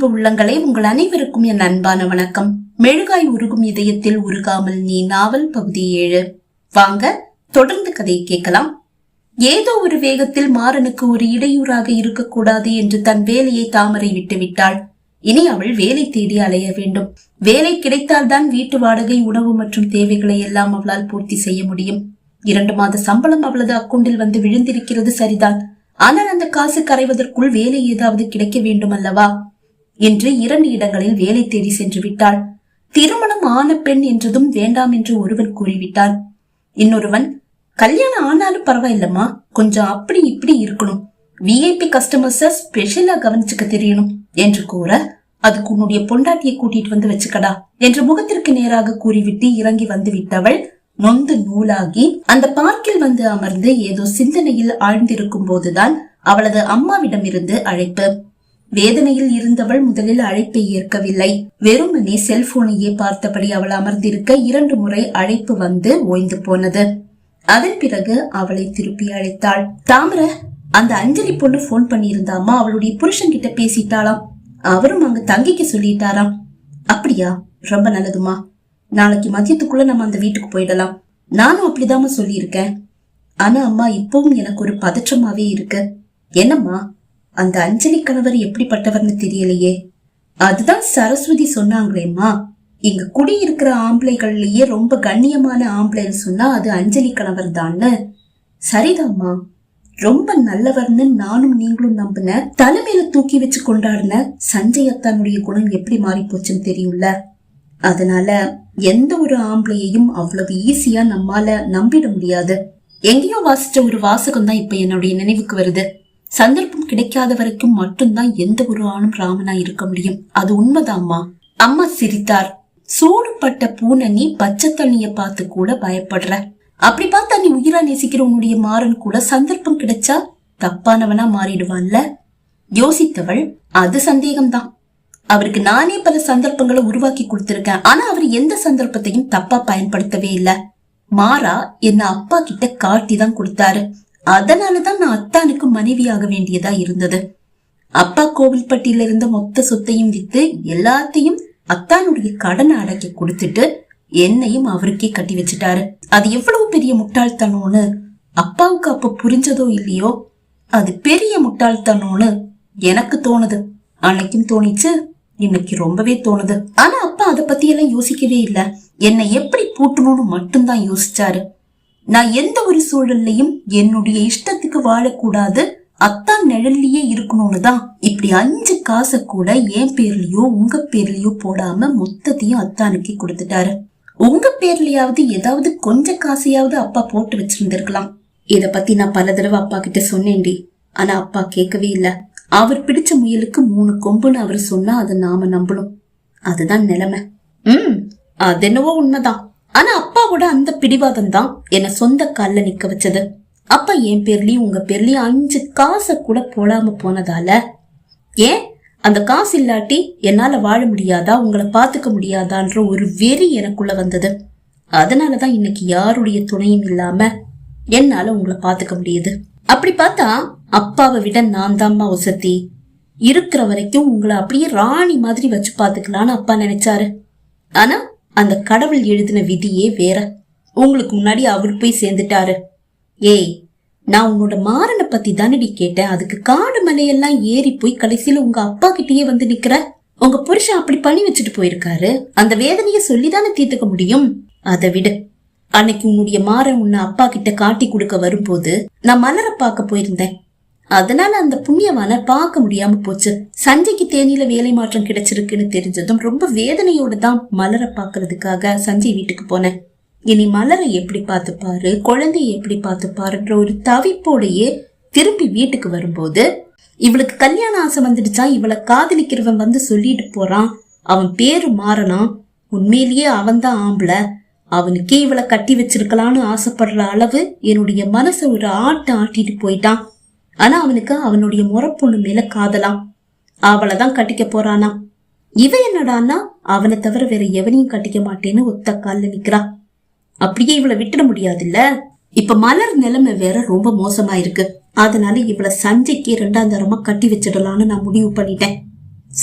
அன்பு உள்ளங்களே உங்கள் அனைவருக்கும் என் அன்பான வணக்கம். மெழுகாய் உருகும் இதயத்தில் உருகாமல் நீ நாவல் பகுதி ஏழு. வாங்க தொடர்ந்து கதையை கேட்கலாம். ஏதோ ஒரு வேகத்தில் மாறனுக்கு ஒரு இடையூறாக இருக்கக்கூடாது என்று தன் வேலையை தாமரை விட்டுவிட்டாள். இனி அவள் வேலை தேடி அலைய வேண்டும். வேலை கிடைத்தால்தான் வீட்டு வாடகை உணவு மற்றும் தேவைகளை எல்லாம் அவளால் பூர்த்தி செய்ய முடியும். இரண்டு மாத சம்பளம் அவளது அக்கௌண்டில் வந்து விழுந்திருக்கிறது சரிதான். ஆனால் அந்த காசு கரைவதற்குள் வேலை ஏதாவது கிடைக்க வேண்டும் அல்லவா என்று இரண்டு இடங்களில் வேலை தேடி சென்று விட்டாள். திருமணம் ஆன பெண் என்றதும் வேண்டாம் என்று ஒருவன் கூறிவிட்டான். இன்னொருவன் கல்யாணம் ஆனாலும் பரவாயில்லம்மா கொஞ்சம் அப்படி இப்படி இருக்கணும். விஐபி கஸ்டமர்ஸ ஸ்பெஷலா கவனிச்சுக்க தெரியணும் என்று கூற அதுக்கு உன்னுடைய பொண்டாட்டியை கூட்டிட்டு வந்து வச்சுக்கடா என்று முகத்திற்கு நேராக கூறிவிட்டு இறங்கி வந்து விட்டவள் நொந்து நூலாகி அந்த பார்க்கில் வந்து அமர்ந்து ஏதோ சிந்தனையில் ஆழ்ந்திருக்கும் போதுதான் அவளது அம்மாவிடமிருந்து அழைப்பு வேதனையில் இருந்தவள் முதலில் அழைப்பை ஏற்கவில்லை. வெறுமனே செல்போனையே பார்த்தபடி அவள் அமர்ந்திருக்க இரண்டு முறை அழைப்பு வந்து ஓய்ந்து போனது. அதன் பிறகு அவளை திருப்பி அழைத்தாள். தாமர அந்த அஞ்சலி பொண்ணு போன் பண்ணியிருந்தாமா? அவளுடைய புருஷன் கிட்ட பேசிட்டாளாம். அவரும் அங்க தங்கிக்க சொல்லிட்டாராம். அப்படியா? ரொம்ப நல்லதுமா. நாளைக்கு மதியத்துக்குள்ள நம்ம அந்த வீட்டுக்கு போயிடலாம். நானும் அப்படிதாம்மா சொல்லியிருக்கேன். ஆனா அம்மா இப்பவும் எனக்கு ஒரு பதற்றமாவே இருக்கு. என்னம்மா? அந்த அஞ்சலி கணவர் எப்படிப்பட்டவர்னு தெரியலையே. அதுதான் சரஸ்வதி சொன்னாங்களேம்மா. இங்க குடியிருக்கிற ஆம்பளைகள்லயே ரொம்ப கண்ணியமான ஆம்பளைன்னு சொன்னா அது அஞ்சலி கணவர் தான்னு. சரிதாம்மா. ரொம்ப நல்லவர்னு நானும் நீங்களும் நம்பின தலைமையில தூக்கி வச்சு கொண்டாடின சஞ்சயத்தானுடைய குணம் எப்படி மாறி போச்சுன்னு தெரியும்ல. அதனால எந்த ஒரு ஆம்பளையையும் அவ்வளவு ஈஸியா நம்மால நம்பிட முடியாது. எங்கேயோ வாசிச்ச ஒரு வாசகம் தான் இப்ப என்னுடைய நினைவுக்கு வருது. சந்தர்ப்பம் கிடைக்காத வரைக்கும் மட்டும்தான் எந்த ஒரு ஆணும் ராமனா இருக்க முடியும். அது உண்மைதாம்மா. அம்மா சிரித்தார். சூடுபட்ட பூனை நீ பச்சை தண்ணிய பார்த்து கூட பயப்படுற. அப்படி பார்த்தா நீ உயிரா நேசிக்கிற உன்னுடைய மாறன் கூட சந்தர்ப்பம் கிடைச்சா தப்பானவனா மாறிடுவான்ல? யோசித்தவள் அது சந்தேகம்தான். அவருக்கு நானே பல சந்தர்ப்பங்களை உருவாக்கி கொடுத்திருக்கேன். ஆனா அவர் எந்த சந்தர்ப்பத்தையும் தப்பா பயன்படுத்தவே இல்ல. மாறா என்ன அப்பா கிட்ட காட்டி தான் கொடுத்தாரு. அதனாலதான் நான் அத்தானுக்கு மனைவியாக வேண்டியதா இருந்தது. அப்பா கோவில்பட்டியில இருந்த மொத்த சொத்தையும் வித்து எல்லாத்தையும் அத்தானுடைய கடனை அடக்கி கொடுத்துட்டு என்னையும் அவருக்கே கட்டி வச்சுட்டாரு. அது எவ்வளவு பெரிய முட்டாள்தனம்னு அப்பாவுக்கு அப்ப புரிஞ்சதோ இல்லையோ? அது பெரிய முட்டாள்தனம்னு எனக்கு தோணுது. அன்னைக்கும் தோணிச்சு இன்னைக்கு ரொம்பவே தோணுது. ஆனா அப்பா அதை பத்தி எல்லாம் யோசிக்கவே இல்ல. என்னை எப்படி பூட்டணும்னு மட்டும்தான் யோசிச்சாரு. நான் எந்த ஒரு சூழல்லையும் என்னுடைய இஷ்டத்துக்கு வாழக்கூடாது. அத்தான் நிழல்லையே இருக்கணும்னு தான் இப்படி அஞ்சு காசை கூட என் பேர்லயோ உங்க பேர்லயோ போடாம மொத்தத்தையும் அத்தானுக்கு கொடுத்துட்டாரு. உங்க பேர்லயாவது ஏதாவது கொஞ்ச காசையாவது அப்பா போட்டு வச்சிருந்திருக்கலாம். இத பத்தி நான் பல தடவை அப்பா கிட்ட சொன்னேன்டி. ஆனா அப்பா கேட்கவே இல்ல. அவர் பிடிச்ச முயலுக்கு மூணு கொம்புன்னு அவர் சொன்னா அதை நாம நம்பணும். அதுதான் நிலைமை. ம் அது என்னவோ உண்மைதான். ஆனா அப்பாவோட அந்த பிடிவாதம் தான் என்ன சொந்த கால்ல நிக்க வச்சது. அப்பா என் பேர்லயும் உங்க பேர்லயும் அஞ்சு காசை கூட போடாம போனதால. ஏன்? அந்த காசு இல்லாட்டி என்னால வாழ முடியாதா? உங்களை பாத்துக்க முடியாதான்ற ஒரு வெறி எனக்குள்ள வந்தது. அதனாலதான் இன்னைக்கு யாருடைய துணையும் இல்லாம என்னால உங்களை பாத்துக்க முடியுது. அப்படி பார்த்தா அப்பாவை விட நான் தாம்மா உசத்தி இருக்கிற வரைக்கும் உங்களை அப்படியே ராணி மாதிரி வச்சு பாத்துக்கலான்னு அப்பா நினைச்சாரு. ஆனா அந்த கடவுள் எழுதின விதியே வேற. உங்களுக்கு முன்னாடி அவர் போய் சேர்ந்துட்டாரு. ஏய் நான் உன்னோட மாறனை பத்தி தானடி கேட்டேன். அதுக்கு காடு மலையெல்லாம் ஏறி போய் கடைசியில உங்க அப்பா கிட்டயே வந்து நிக்கிற. உங்க புருஷன் அப்படி பண்ணி வச்சுட்டு போயிருக்காரு. அந்த வேதனைய சொல்லிதானே தீர்த்துக்க முடியும்? அதை விட. அன்னைக்கு உன்னுடைய மாறன் உன்னை அப்பா கிட்ட காட்டி கொடுக்க வரும்போது நான் மலரை பார்க்க போயிருந்தேன். அதனால அந்த புண்ணியவான பார்க்க முடியாம போச்சு. சஞ்சய்க்கு தேனியில வேலை மாற்றம் கிடைச்சிருக்குன்னு தெரிஞ்சதும் ரொம்ப வேதனையோட தான் மலரை பாக்குறதுக்காக சஞ்சய் வீட்டுக்கு போனேன். இனி மலரை எப்படி பார்த்துப்பாரு குழந்தைய எப்படி பார்த்துப்பாருன்ற ஒரு தவிப்போடையே திரும்பி வீட்டுக்கு வரும்போது இவளுக்கு கல்யாண ஆசை வந்துடுச்சா இவளை காதலிக்கிறவன் வந்து சொல்லிட்டு போறான் அவன் பேரு மாறனா உண்மையிலேயே அவன்தான் ஆம்பளை அவனுக்கே இவளை கட்டி வச்சிருக்கலாம்னு ஆசைப்படுற அளவு என்னுடைய மனசை ஒரு ஆட்டு ஆட்டிட்டு போயிட்டான். ஆனா அவனுக்கு அவனுடைய முறப்பொண்ணு மேல காதலாம் அவளை தான் கட்டிக்க போறானா. இவ என்னடானா அவனை தவிர வேற எவனையும் கட்டிக்க மாட்டேன்னு ஒத்த கால்ல நிக்கிறா. அப்படியே இவளை விட்டுட முடியாதுல்ல? இப்ப மலர் நிலைமை வேற ரொம்ப மோசமா இருக்கு. அதனால இவளை சஞ்சய்க்கு ரெண்டாம் தரமா கட்டி வச்சிடலான்னு நான் முடிவு பண்ணிட்டேன்.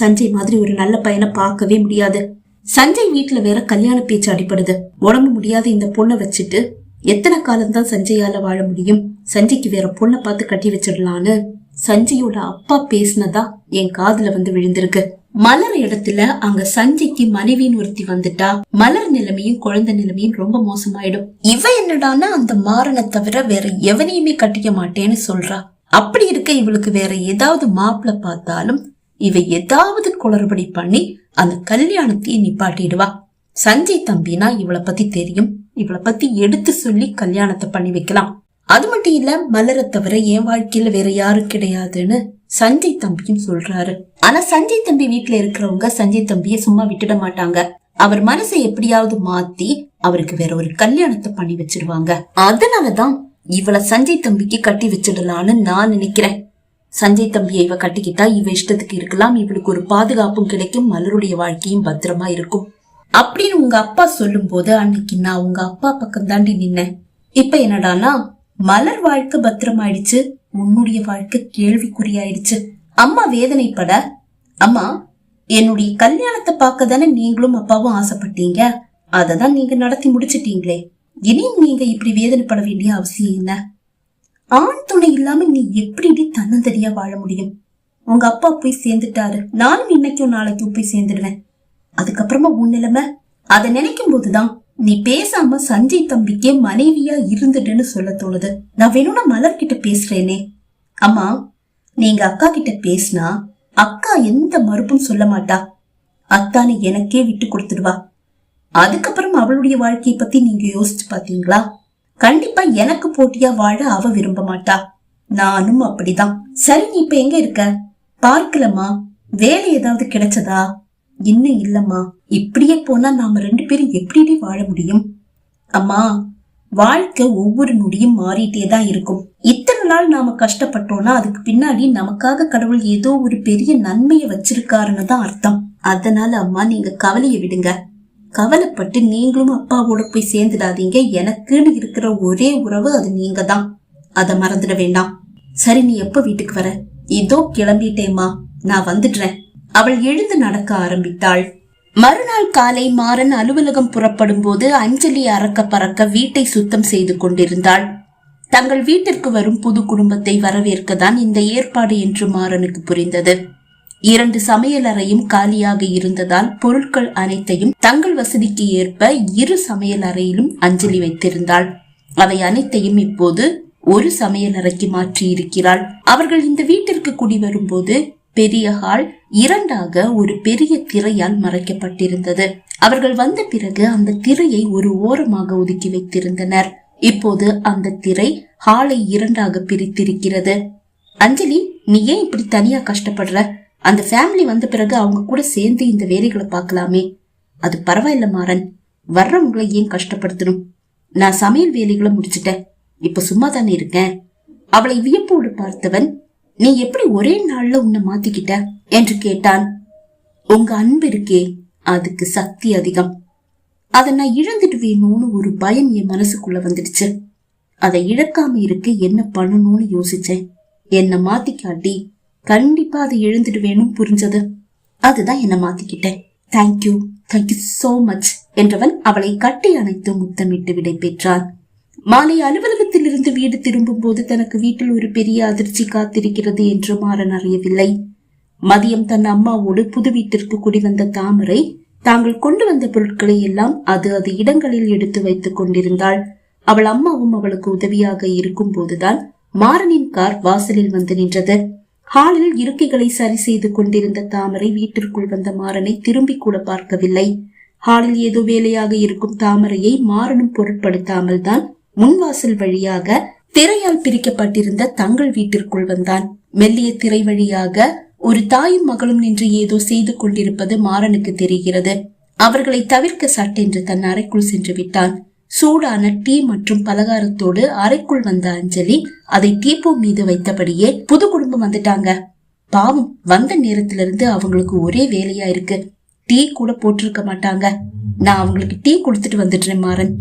சஞ்சய் மாதிரி ஒரு நல்ல பையனை பார்க்கவே முடியாது. சஞ்சய் வீட்டுல வேற கல்யாண பேச்சு அடிப்படுது உடம்பு முடியாத இந்த பொண்ணை வச்சுட்டு எத்தனை காலம்தான் சஞ்சயால வாழ முடியும்? சஞ்சய்க்கு வேற பொண்ணை பார்த்து கட்டி வச்சிடலான்னு சஞ்சயோட அப்பா பேசினதா என் காதுல வந்து விழுந்திருக்கு. மலர் இடத்துல அங்க சஞ்சய்க்கு மனைவின்னு ஒருத்தி வந்துட்டா. மலர் நிலைமையும் குழந்தை நிலைமையும் ரொம்ப மோசமாயிடும். இவ என்னடான்னா அந்த மாறனை தவிர வேற எவனையுமே கட்டிக்க மாட்டேன்னு சொல்றா. அப்படி இருக்க இவளுக்கு வேற ஏதாவது மாப்பிள்ள பார்த்தாலும் இவ ஏதாவது குளறுபடி பண்ணி அந்த கல்யாணத்தையே நிப்பாட்டிடுவா. சஞ்சய் தம்பினா இவளை பத்தி தெரியும். இவளை பத்தி எடுத்து சொல்லி கல்யாணத்தை பண்ணி வைக்கலாம். அது மட்டும் இல்ல மலரை தவிர என் வாழ்க்கையில வேற யாரும் கிடையாதுன்னு சஞ்சய் தம்பியும் சொல்றாரு. ஆனா சஞ்சய் தம்பி வீட்டுல இருக்கிறவங்க சஞ்சய் தம்பிய சும்மா விட்டுட மாட்டாங்க. அவர் மனசை எப்படியாவது மாத்தி அவருக்கு வேற ஒரு கல்யாணத்தை பண்ணி வச்சிருவாங்க. அதனாலதான் இவள சஞ்சய் தம்பிக்கு கட்டி வச்சிடலான்னு நான் நினைக்கிறேன். சஞ்சய் தம்பியை இவ கட்டிக்கிட்டா இவ இஷ்டத்துக்கு இருக்கலாம் இவளுக்கு ஒரு பாதுகாப்பும் கிடைக்கும் மலருடைய வாழ்க்கையும் பத்திரமா இருக்கும். அப்படின்னு உங்க அப்பா சொல்லும் போது அன்னைக்கு நான் உங்க அப்பா பக்கம் தாண்டி நின்னேன். இப்ப என்னடானா மலர் வாழ்க்கை பத்திரமாயிடுச்சு. உன்னுடைய வாழ்க்கை கேள்விக்குறியாயிடுச்சு. அம்மா வேதனைப்பட அம்மா என்னுடைய கல்யாணத்தை பார்க்க தானே நீங்களும் அப்பாவும் ஆசைப்பட்டீங்க? அததான் நீங்க நடத்தி முடிச்சிட்டீங்களே. இனியும் நீங்க இப்படி வேதனைப்பட வேண்டிய அவசியம் என்ன? ஆண் துணை இல்லாம நீ எப்படி தன்னந்தனியா வாழ முடியும்? உங்க அப்பா போய் சேர்ந்துட்டாரு. நானும் இன்னைக்கும் நாளைக்கும் போய் சேர்ந்துடுவேன். அதுக்கப்புறமா உன் நிலைமை? அதை நினைக்கும் போதுதான் நீ பேசாம சஞ்சய் தம்பிக்கே மனைவியா இருந்துடுன்னு சொல்ல தோணுது. நான் வேணும்னா மலர்கிட்ட பேசுறேனே. அம்மா நீங்க அக்கா கிட்ட பேசினா அக்கா எந்த மறுப்பும் சொல்ல மாட்டா. அத்தானு எனக்கே விட்டு கொடுத்துடுவா. அதுக்கப்புறம் அவளுடைய வாழ்க்கையை பத்தி நீங்க யோசிச்சு பாத்தீங்களா? கண்டிப்பா எனக்கு போட்டியா வாழ அவ விரும்ப மாட்டா. நானும் அப்படிதான். சரி நீ இப்ப எங்க இருக்க? பார்க்கலமா வேலை ஏதாவது கிடைச்சதா? இன்னும் இல்லம்மா? இப்படியே போனா நாம ரெண்டு பேரும் எப்படி வாழ முடியும்? அம்மா வாழ்க்கை ஒவ்வொரு நொடியும் மாறிட்டே தான் இருக்கும். இத்தனை நாள் நாம கஷ்டப்பட்டோம்னா அதுக்கு பின்னாடி நமக்காக கடவுள் ஏதோ ஒரு பெரிய நன்மையை வச்சிருக்காருன்னு தான் அர்த்தம். அதனால அம்மா நீங்க கவலையை விடுங்க. கவலைப்பட்டு நீங்களும் அப்பாவோட போய் சேர்ந்துடாதீங்க. எனக்குன்னு இருக்கிற ஒரே உறவு அது நீங்க தான். அதை மறந்துட வேண்டாம். சரி நீ எப்ப வீட்டுக்கு வர? இதோ கிளம்பிட்டேம்மா. நான் வந்துடுறேன். அவள் எழுந்து நடக்க ஆரம்பித்தாள். மறுநாள் காலை மாறன் அலுவலகம் புறப்படும் போது அஞ்சலி அறக்க பறக்க வீட்டை சுத்தம் செய்து கொண்டிருந்தாள். தங்கள் வீட்டிற்கு வரும் புது குடும்பத்தை வரவேற்கத்தான் இந்த ஏற்பாடு என்று மாறனுக்கு புரிந்தது. இரண்டு சமையலறையும் காலியாக இருந்ததால் பொருட்கள் அனைத்தையும் தங்கள் வசதிக்கு ஏற்ப இரு சமையலறையிலும் அஞ்சலி வைத்திருந்தாள். அவை அனைத்தையும் இப்போது ஒரு சமையலறைக்கு மாற்றி இருக்கிறாள் அவர்கள் இந்த வீட்டிற்கு குடி வரும்போது பெரிய ஹால் இரண்டாக ஒரு பெரிய திரையால் மறைக்கப்பட்டிருந்தது. அவர்கள் வந்த பிறகு அந்த திரையை ஒரு ஓரமாக ஒதுக்கி வைத்திருந்தனர். இப்போது அந்த திரை ஹாலை இரண்டாக பிரித்திருக்கிறது. அஞ்சலி நீ ஏன் இப்படி தனியா கஷ்டப்படுற? அந்த ஃபேமிலி வந்த பிறகு அவங்க கூட சேர்ந்து இந்த வேலைகளை பார்க்கலாமே. அது பரவாயில்ல மாறன். வர்றவங்களை ஏன் கஷ்டப்படுத்தணும்? நான் சமையல் வேலைகளை முடிச்சிட்டேன். இப்ப சும்மா தானே இருக்கேன்? அவளை வியப்போடு பார்த்தவன் நீ எப்படி ஒரே நாள்ல உன்னை மாத்திக்கிட்ட? என்று கேட்டான். உங்க அன்பு இருக்கே அதுக்கு சக்தி அதிகம். அதை நான் இழந்துட்டு வேணும்னு ஒரு பயம் என் மனசுக்குள்ள வந்துடுச்சு. அதை இழக்காம இருக்க என்ன பண்ணணும்னு யோசிச்சேன். என்ன மாத்திக்காட்டி கண்டிப்பா அதை எழுந்துட்டு வேணும் புரிஞ்சது. அதுதான் என்ன மாத்திக்கிட்டேன். Thank you thank you so much என்றவன் அவளை கட்டி அணைத்து முத்தமிட்டு விடை பெற்றான். மாலை அலுவலகத்தில் இருந்து வீடு திரும்பும் போது தனக்கு வீட்டில் ஒரு பெரிய அதிர்ச்சி காத்திருக்கிறது என்று மாறன் அறியவில்லை. மதியம் தன் அம்மாவோடு புது வீட்டிற்கு குடிவந்த தாமரை தாங்கள் கொண்டு வந்த பொருட்களை எல்லாம் அது அது இடங்களில் எடுத்து வைத்துக் கொண்டிருந்தாள். அவள் அம்மாவும் அவளுக்கு உதவியாக இருக்கும் போதுதான் மாறனின் கார் வாசலில் வந்து நின்றது. ஹாலில் இருக்கைகளை சரி செய்து கொண்டிருந்த தாமரை வீட்டிற்குள் வந்த மாறனை திரும்பி கூட பார்க்கவில்லை. ஹாலில் ஏதோ வேலையாக இருக்கும் தாமரையை மாறனும் பொருட்படுத்தாமல் தான் முன்வாசல் வழியாக திரையால் பிரிக்கப்பட்டிருந்த தங்கள் வீட்டிற்குள் வந்தான். மெல்லிய திரை வழியாக ஒரு தாயும் மகளும் நின்று ஏதோ செய்து கொண்டிருப்பது மாறனுக்கு தெரிகிறது. அவர்களை தவிர்க்க சட்டென்று தன் அறைக்குள் சென்று விட்டான். சூடான டீ மற்றும் பலகாரத்தோடு அறைக்குள் வந்த அஞ்சலி அதை டீப்போ மீது வைத்தபடியே புது குடும்பம் வந்துட்டாங்க. பாவம் வந்த நேரத்திலிருந்து அவங்களுக்கு ஒரே வேலையா இருக்கு. டீ கூட போட்டிருக்க மாட்டாங்க. நான் அவங்களுக்கு டீ கொடுத்துட்டு வந்துடுறேன் மாறன்.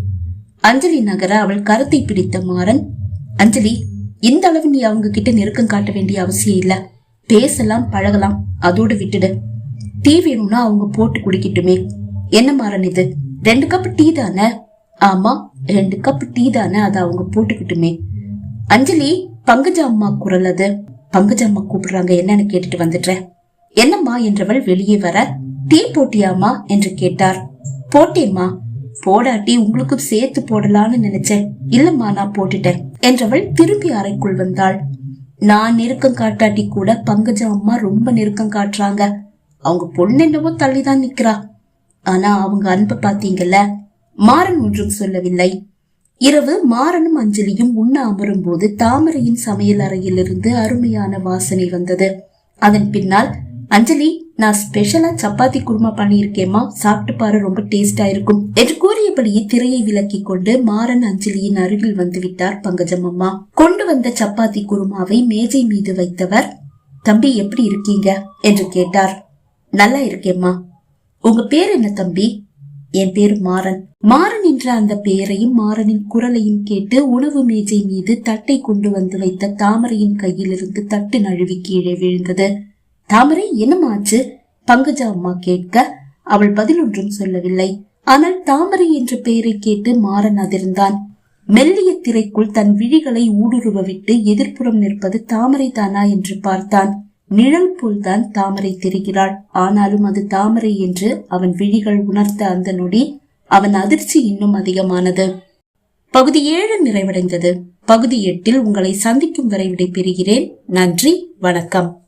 அஞ்சலி நகர அவள் கருத்தை பிடித்த மாறன் அஞ்சலி இந்த அளவு நீ அவங்க கிட்ட நெருக்கம் காட்ட வேண்டிய அவசியம் இல்ல. பேசலாம் பழகலாம் அதோடு விட்டுடு. டீ வேணும்னா அவங்க போட்டு குடிக்கட்டுமே. என்ன மாறன் இது? ரெண்டு கப் டீ தானே? ஆமா ரெண்டு கப் டீ தானே அதை அவங்க போட்டுக்கிட்டுமே. அஞ்சலி பங்கஜா அம்மா குரல் அது. பங்கஜா அம்மா கூப்பிடுறாங்க என்னன்னு கேட்டுட்டு வந்துடுறேன். என்னம்மா? என்றவள் வெளியே வர. டீ போட்டியாமா என்று கேட்டார். போட்டேம்மா. போடாட்டி உங்களுக்கும் சேர்த்து போடலான்னு நினைச்சேன். இல்லம்மா நான் போட்டுட்டேன் என்றவள் திரும்பி அறைக்குள் வந்தாள். நான் நெருக்கம் காட்டாட்டி கூட பங்கஜா அம்மா ரொம்ப நெருக்கம் காட்டுறாங்க. அவங்க பொண்ணு என்னவோ தள்ளிதான் நிக்கிறா. ஆனா அவங்க அன்பை பாத்தீங்கல்ல மாறன் ஒன்றும் சொல்லவில்லை. இரவு மாறனும் அஞ்சலியும் உண்ண அமரும் போது தாமரையின் சமையல் அறையிலிருந்து அருமையான வாசனை வந்தது. அதன் பின்னால் அஞ்சலி நான் ஸ்பெஷலா சப்பாத்தி குருமா பண்ணியிருக்கேம்மா. சாப்பிட்டு பாரு ரொம்ப டேஸ்டா இருக்கும். என்று கூறியபடியே திரையை விலக்கி கொண்டு மாறன் அஞ்சலியின் அருகில் வந்து விட்டார் பங்கஜம் அம்மா. கொண்டு வந்த சப்பாத்தி குருமாவை மேஜை மீது வைத்தவர் தம்பி எப்படி இருக்கீங்க? என்று கேட்டார். நல்லா இருக்கேம்மா. உங்க பேர் என்ன தம்பி? என் பேர் மாறன். மாறன் என்ற அந்த பெயரையும் மாறனின் குரலையும் கேட்டு உணவு மேஜை மீது தட்டை கொண்டு வந்து வைத்த தாமரையின் கையிலிருந்து தட்டு நழுவி கீழே விழுந்தது. தாமரை என்னமாச்சு? பங்கஜா அம்மா கேட்க அவள் பதில் ஒன்றும் சொல்லவில்லை. ஆனால் தாமரை என்ற பெயரை கேட்டு மாறன் அதிர்ந்தான். மெல்லிய திரைக்குள் தன் விழிகளை ஊடுருவ விட்டு எதிர்ப்புறம் நிற்பது தாமரை தானா என்று பார்த்தான். நிழல் போல்தான் தாமரை தெரிகிறாள். ஆனாலும் அது தாமரை என்று அவன் விழிகள் உணர்த்த அந்த நொடி அவன் அதிர்ச்சி இன்னும் அதிகமானது. பகுதி ஏழு நிறைவடைந்தது. பகுதி எட்டில் உங்களை சந்திக்கும் வரை விடைபெறுகிறேன். நன்றி. வணக்கம்.